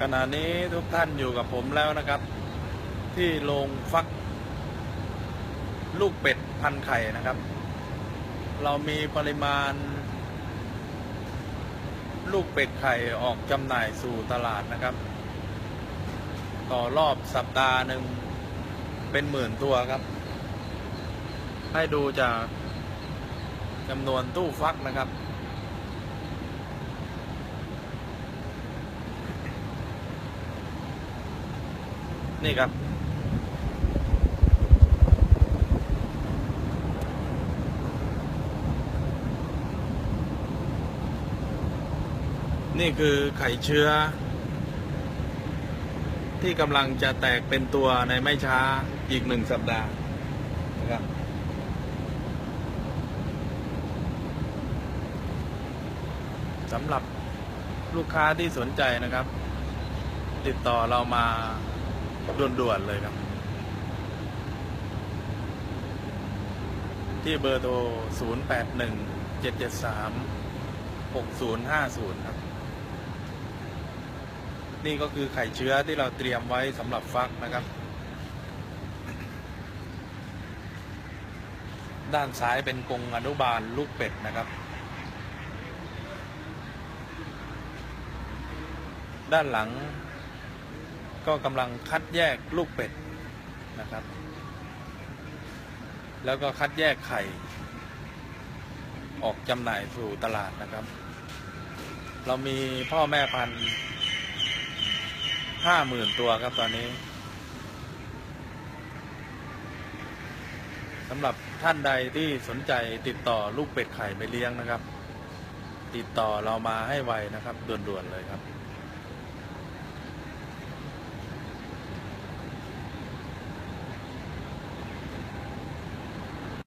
ขณะนี้ทุกท่านอยู่กับผมแล้วนะครับ ที่โรงฟัก ลูกเป็ดพันไข่นะครับ เรามีปริมาณ ลูกเป็ดไข่ออกจำหน่ายสู่ตลาดนะครับ ต่อรอบสัปดาห์หนึ่งเป็นหมื่นตัวครับ ให้ดูจากจำนวนตู้ฟักนะครับ นี่ครับ นี่คือไข่เชื้อ ที่กำลังจะแตกเป็นตัวในไม่ช้าอีกหนึ่งสัปดาห์นะครับสำหรับลูกค้าที่สนใจนะครับ ติดต่อเรามา ด่วนๆเลยครับ ที่เบอร์โทร 081 773 6050 ครับ นี่ก็คือไข่เชื้อที่เราเตรียมไว้สำหรับฟักนะครับ ด้านซ้ายเป็นกรงอนุบาลลูกเป็ดนะครับด้านหลัง ก็กำลังคัดแยกลูกเป็ดนะครับ แล้วก็คัดแยกไข่ ออกจำหน่ายสู่ตลาดนะครับ เรามีพ่อแม่พันธุ์ห้าหมื่นตัวครับตอนนี้สำหรับท่านใดที่สนใจติดต่อลูกเป็ดไข่ไปเลี้ยงนะครับ ติดต่อเรามาให้ไวนะครับด่วนๆเลยครับ